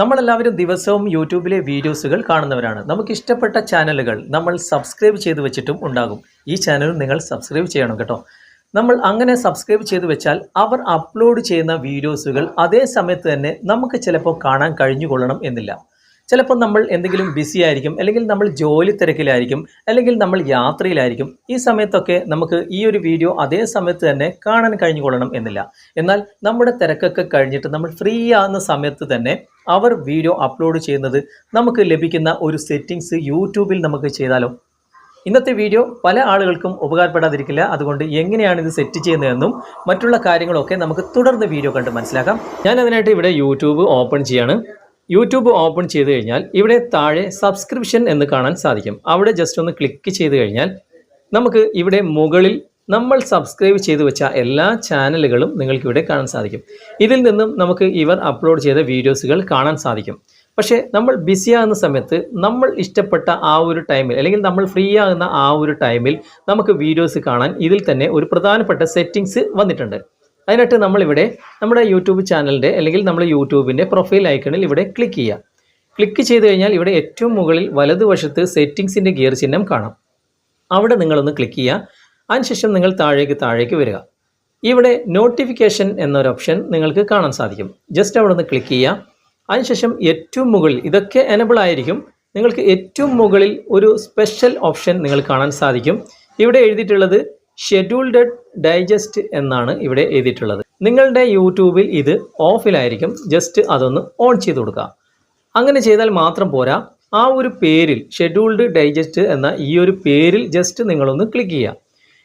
നമ്മളെല്ലാവരും ദിവസവും യൂട്യൂബിലെ വീഡിയോസുകൾ കാണുന്നവരാണ്. നമുക്ക് ഇഷ്ടപ്പെട്ട ചാനലുകൾ നമ്മൾ സബ്സ്ക്രൈബ് ചെയ്ത് വെച്ചിട്ടും ഉണ്ടാകും. ഈ ചാനൽ നിങ്ങൾ സബ്സ്ക്രൈബ് ചെയ്യണം കേട്ടോ. നമ്മൾ അങ്ങനെ സബ്സ്ക്രൈബ് ചെയ്ത് വെച്ചാൽ അവർ അപ്ലോഡ് ചെയ്യുന്ന വീഡിയോസുകൾ അതേ സമയത്ത് തന്നെ നമുക്ക് ചിലപ്പോൾ കാണാൻ കഴിഞ്ഞുകൊള്ളണം എന്നില്ല. ചിലപ്പോൾ നമ്മൾ എന്തെങ്കിലും ബിസി ആയിരിക്കും അല്ലെങ്കിൽ നമ്മൾ ജോലി തിരക്കിലായിരിക്കും അല്ലെങ്കിൽ നമ്മൾ യാത്രയിലായിരിക്കും. ഈ സമയത്തൊക്കെ നമുക്ക് ഈ ഒരു വീഡിയോ അതേ സമയത്ത് തന്നെ കാണാൻ കഴിഞ്ഞുകൊള്ളണം എന്നില്ല. എന്നാൽ നമ്മുടെ തിരക്കൊക്കെ കഴിഞ്ഞിട്ട് നമ്മൾ ഫ്രീ ആകുന്ന സമയത്ത് തന്നെ അവർ വീഡിയോ അപ്ലോഡ് ചെയ്യുന്നത് നമുക്ക് ലഭിക്കുന്ന ഒരു സെറ്റിങ്സ് യൂട്യൂബിൽ നമുക്ക് ചെയ്താലോ? ഇന്നത്തെ വീഡിയോ പല ആളുകൾക്കും ഉപകാരപ്പെടാതിരിക്കില്ല. അതുകൊണ്ട് എങ്ങനെയാണ് ഇത് സെറ്റ് ചെയ്യുന്നതെന്നും മറ്റുള്ള കാര്യങ്ങളൊക്കെ നമുക്ക് തുടർന്ന് വീഡിയോ കണ്ട് മനസ്സിലാക്കാം. ഞാൻ അതിനായിട്ട് ഇവിടെ യൂട്യൂബ് ഓപ്പൺ ചെയ്യാണ്. യൂട്യൂബ് ഓപ്പൺ ചെയ്ത് കഴിഞ്ഞാൽ ഇവിടെ താഴെ സബ്സ്ക്രിപ്ഷൻ എന്ന് കാണാൻ സാധിക്കും. അവിടെ ജസ്റ്റ് ഒന്ന് ക്ലിക്ക് ചെയ്ത് കഴിഞ്ഞാൽ നമുക്ക് ഇവിടെ മുകളിൽ നമ്മൾ സബ്സ്ക്രൈബ് ചെയ്തു വെച്ച എല്ലാ ചാനലുകളും നിങ്ങൾക്ക് ഇവിടെ കാണാൻ സാധിക്കും. ഇതിൽ നിന്നും നമുക്ക് ഇവർ അപ്ലോഡ് ചെയ്ത വീഡിയോസുകൾ കാണാൻ സാധിക്കും. പക്ഷേ നമ്മൾ ബിസി ആകുന്ന സമയത്ത് നമ്മൾ ഇഷ്ടപ്പെട്ട ആ ഒരു ടൈമിൽ അല്ലെങ്കിൽ നമ്മൾ ഫ്രീ ആകുന്ന ആ ഒരു ടൈമിൽ നമുക്ക് വീഡിയോസ് കാണാൻ ഇതിൽ തന്നെ ഒരു പ്രധാനപ്പെട്ട സെറ്റിങ്സ് വന്നിട്ടുണ്ട്. അതിനായിട്ട് നമ്മളിവിടെ നമ്മുടെ യൂട്യൂബ് ചാനലിന്റെ അല്ലെങ്കിൽ നമ്മൾ യൂട്യൂബിന്റെ പ്രൊഫൈൽ ഐക്കണിൽ ഇവിടെ ക്ലിക്ക് ചെയ്യുക. ക്ലിക്ക് ചെയ്ത് കഴിഞ്ഞാൽ ഇവിടെ ഏറ്റവും മുകളിൽ വലതുവശത്ത് സെറ്റിങ്സിന്റെ ഗിയർ ചിഹ്നം കാണാം. അവിടെ നിങ്ങളൊന്ന് ക്ലിക്ക് ചെയ്യുക. അതിനുശേഷം നിങ്ങൾ താഴേക്ക് താഴേക്ക് വരിക. ഇവിടെ നോട്ടിഫിക്കേഷൻ എന്നൊരു ഓപ്ഷൻ നിങ്ങൾക്ക് കാണാൻ സാധിക്കും. ജസ്റ്റ് അവിടെ നിന്ന് ക്ലിക്ക് ചെയ്യുക. അതിനുശേഷം ഏറ്റവും മുകളിൽ ഇതൊക്കെ എനബിൾ ആയിരിക്കും. നിങ്ങൾക്ക് ഏറ്റവും മുകളിൽ ഒരു സ്പെഷ്യൽ ഓപ്ഷൻ നിങ്ങൾ കാണാൻ സാധിക്കും. ഇവിടെ എഴുതിയിട്ടുള്ളത് ഷെഡ്യൂൾഡ് ഡൈജസ്റ്റ് എന്നാണ് ഇവിടെ എഴുതിയിട്ടുള്ളത്. നിങ്ങളുടെ യൂട്യൂബിൽ ഇത് ഓഫിലായിരിക്കും. ജസ്റ്റ് അതൊന്ന് ഓൺ ചെയ്ത് കൊടുക്കുക. അങ്ങനെ ചെയ്താൽ മാത്രം പോരാ. ആ ഒരു പേരിൽ ഷെഡ്യൂൾഡ് ഡൈജസ്റ്റ് എന്ന ഈ ഒരു പേരിൽ ജസ്റ്റ് നിങ്ങളൊന്ന് ക്ലിക്ക് ചെയ്യുക.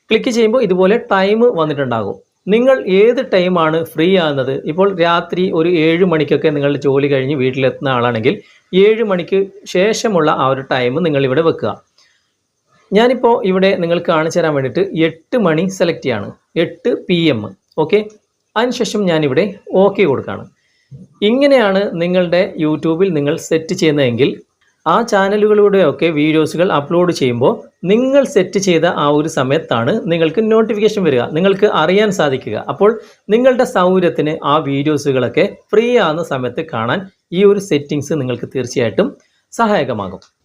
ക്ലിക്ക് ചെയ്യുമ്പോൾ ഇതുപോലെ ടൈം വന്നിട്ടുണ്ടാകും. നിങ്ങൾ ഏത് ടൈമാണ് ഫ്രീ ആകുന്നത്? ഇപ്പോൾ രാത്രി ഒരു ഏഴ് മണിക്കൊക്കെ നിങ്ങളുടെ ജോലി കഴിഞ്ഞ് വീട്ടിലെത്തുന്ന ആളാണെങ്കിൽ ഏഴ് മണിക്ക് ശേഷമുള്ള ആ ഒരു ടൈം നിങ്ങളിവിടെ വെക്കുക. ഞാനിപ്പോൾ ഇവിടെ നിങ്ങൾക്ക് കാണിച്ചു തരാൻ വേണ്ടിയിട്ട് എട്ട് മണി സെലക്ട് ചെയ്യാണ്. എട്ട് പി എം ഓക്കെ അതിനുശേഷം ഞാനിവിടെ ഓക്കെ കൊടുക്കുകയാണ്. ഇങ്ങനെയാണ് നിങ്ങളുടെ യൂട്യൂബിൽ നിങ്ങൾ സെറ്റ് ചെയ്യുന്നതെങ്കിൽ ആ ചാനലുകളുടെയൊക്കെ വീഡിയോസുകൾ അപ്ലോഡ് ചെയ്യുമ്പോൾ നിങ്ങൾ സെറ്റ് ചെയ്ത ആ ഒരു സമയത്താണ് നിങ്ങൾക്ക് നോട്ടിഫിക്കേഷൻ വരിക. നിങ്ങൾക്ക് അറിയാൻ സാധിക്കുക. അപ്പോൾ നിങ്ങളുടെ സൗകര്യത്തിന് ആ വീഡിയോസുകളൊക്കെ ഫ്രീ ആകുന്ന സമയത്ത് കാണാൻ ഈ ഒരു സെറ്റിങ്സ് നിങ്ങൾക്ക് തീർച്ചയായിട്ടും സഹായകമാകും.